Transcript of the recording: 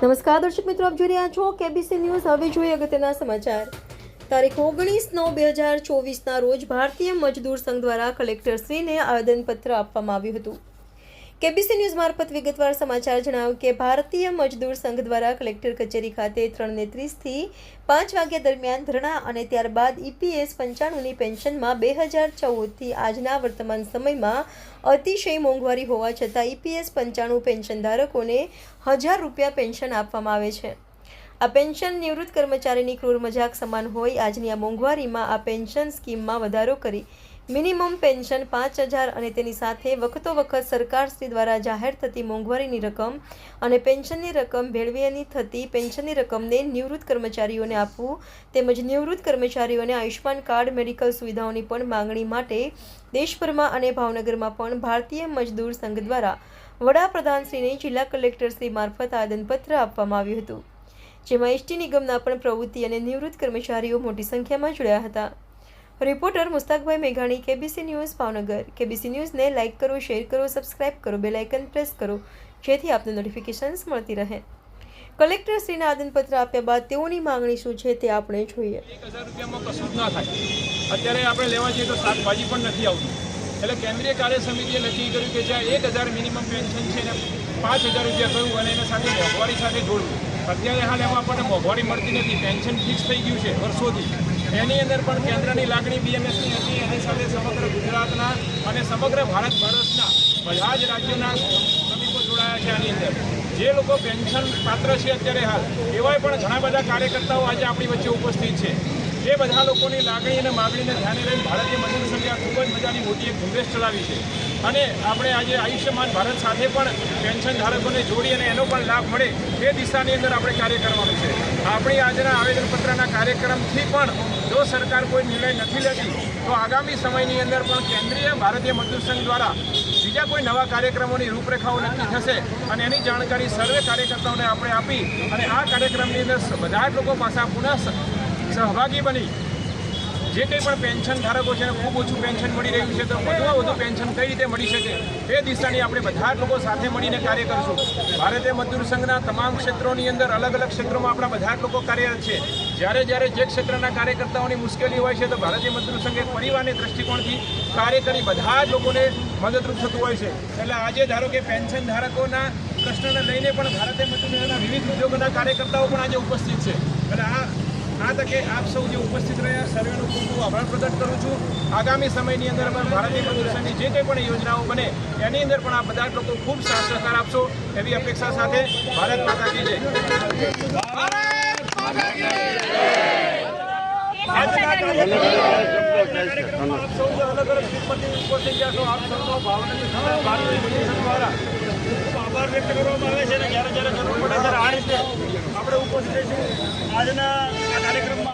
નમસ્કાર, દર્શક મિત્રો, આપ જોઈ રહ્યા છો કેબીસી ન્યૂઝ હવે જોઈએ અગત્યના સમાચાર. તારીખ ઓગણીસ નવ બે હજાર ચોવીસના રોજ ભારતીય મજદૂર સંઘ દ્વારા કલેક્ટરશ્રીને આવેદનપત્ર આપવામાં આવ્યું હતું. કેબીસી ન્યૂઝ મારફત વિગતવાર સમાચાર જણાવ્યું કે ભારતીય મજદૂર સંઘ દ્વારા કલેક્ટર કચેરી ખાતે ત્રણ ને ત્રીસથી પાંચ વાગ્યા દરમિયાન ધરણા અને ત્યારબાદ ઈપીએસ પંચાણુંની પેન્શનમાં બે હજાર ચૌદથી આજના વર્તમાન સમયમાં અતિશય મોંઘવારી હોવા છતાં ઈપીએસ પંચાણું પેન્શન ધારકોને હજાર રૂપિયા પેન્શન આપવામાં આવે છે. આ પેન્શન નિવૃત્ત કર્મચારીની ક્રૂર મજાક સમાન હોય આજની આ મોંઘવારીમાં આ પેન્શન સ્કીમમાં વધારો કરી મિનિમમ પેન્શન પાંચ હજાર અને તેની સાથે વખતો વખત સરકારશ્રી દ્વારા જાહેર થતી મોંઘવારીની રકમ અને પેન્શનની રકમ ભેળવીની થતી પેન્શનની રકમને નિવૃત્ત કર્મચારીઓને આપવું તેમજ નિવૃત્ત કર્મચારીઓને આયુષ્યમાન કાર્ડ, મેડિકલ સુવિધાઓની પણ માંગણી માટે દેશભરમાં અને ભાવનગરમાં પણ ભારતીય મજદૂર સંઘ દ્વારા વડાપ્રધાનશ્રીને જિલ્લા કલેક્ટરશ્રી મારફત આદનપત્ર આપવામાં આવ્યું હતું, જેમાં એસટી નિગમના પણ પ્રવૃત્તિ અને નિવૃત્ત કર્મચારીઓ મોટી સંખ્યામાં જોડાયા હતા. રિપોર્ટર મુસ્તાકભાઈ મેઘાણી, કેબીસી ન્યૂઝ ભાવનગર. કેબીસી ન્યૂઝને લાઇક કરો, શેર કરો, સબસ્ક્રાઇબ કરો, બેલ આઇકન પ્રેસ કરો, જેથી આપને નોટિફિકેશન્સ મળતી રહે. કલેક્ટરશ્રીને આદનપત્ર આપ્યા બાદ તેઓની માંગણી શું છે તે આપણે જોઈએ. એક હજાર રૂપિયામાં કશું જ ના થાય. અત્યારે આપણે લેવા જઈએ તો શાકભાજી પણ નથી આવતું. એટલે કેન્દ્રીય કાર્ય સમિતિએ નક્કી કર્યું કે જ્યાં એક હજાર મિનિમમ પેન્શન છે ને પાંચ હજાર રૂપિયા કહ્યું અને એના સાથે મોંઘવારી સાથે જોડવું. અત્યારે હાલ એમાં આપણને મોંઘવારી મળતી નથી. પેન્શન ફિક્સ થઈ ગયું છે વર્ષોથી. એની અંદર પણ કેન્દ્રની લાગણી બીએમએસની હતી. એની સાથે સમગ્ર ગુજરાતના અને સમગ્ર ભારત વર્ષના બધા જ રાજ્યોના શ્રમિકો જોડાયા છે આની અંદર. જે લોકો પેન્શન પાત્ર છે અત્યારે હાલ, એવાય પણ ઘણા બધા કાર્યકર્તાઓ આજે આપણી વચ્ચે ઉપસ્થિત છે. એ બધા લોકોની લાગણી અને માગણીને ધ્યાને લઈને ભારતીય મજૂર સંઘે ખૂબ જ મજાની મોટી એક ઝુંબેશ ચલાવી છે. અને આપણે આજે આયુષ્યમાન ભારત સાથે પણ પેન્શન ધારકોને જોડી અને એનો પણ લાભ મળે એ દિશાની અંદર આપણે કાર્ય કરવાનું છે. આપણી આજના આવેદનપત્રના કાર્યક્રમથી પણ જો સરકાર કોઈ નિર્ણય નથી લેતી, તો આગામી સમયની અંદર પણ કેન્દ્રીય ભારતીય મજદૂર સંઘ દ્વારા બીજા કોઈ નવા કાર્યક્રમોની રૂપરેખાઓ નક્કી થશે અને એની જાણકારી સર્વે કાર્યકર્તાઓને આપણે આપી અને આ કાર્યક્રમની અંદર બધા જ લોકો પાછા પુનઃ સહભાગી બની. જે કંઈ પણ પેન્શન ધારકો છે ખૂબ ઓછું પેન્શન મળી રહ્યું છે, તો વધુમાં વધુ પેન્શન કઈ રીતે મળી શકે? એ દિશાની આપણે બધા લોકો સાથે મળીને કાર્ય કરશું. ભારતીય મજદૂર સંઘના તમામ ક્ષેત્રોની અંદર અલગ અલગ ક્ષેત્રોમાં આપણા બધા જ લોકો કાર્યરત છે. જ્યારે જ્યારે જે ક્ષેત્રના કાર્યકર્તાઓની મુશ્કેલી હોય છે, તો ભારતીય મજદૂર સંઘ એક પરિવારની દ્રષ્ટિકોણથી કાર્ય કરી બધા જ લોકોને મદદરૂપ થતું હોય છે. એટલે આજે ધારો કે પેન્શન ધારકોના પ્રશ્નને લઈને પણ ભારતીય મજદૂર વિવિધ ઉદ્યોગોના કાર્યકર્તાઓ પણ આજે ઉપસ્થિત છે. એટલે આ આ તકે આપ સૌ જે ઉપસ્થિત રહ્યા, સર્વેનો ખૂબ ખૂબ આભાર પ્રગટ કરું છું. આગામી સમયની અંદર પણ ભારતીય પ્રદર્શનની જે કંઈ પણ યોજનાઓ બને, એની અંદર પણ આ બધા લોકો ખૂબ સાથ સહકાર આપશો, એવી અપેક્ષા સાથે ભારત માતા કી જય. આભાર વ્યક્ત કરવામાં આવે છે અને જ્યારે જ્યારે જરૂર પડે આપણે ઉપસ્થિત આજના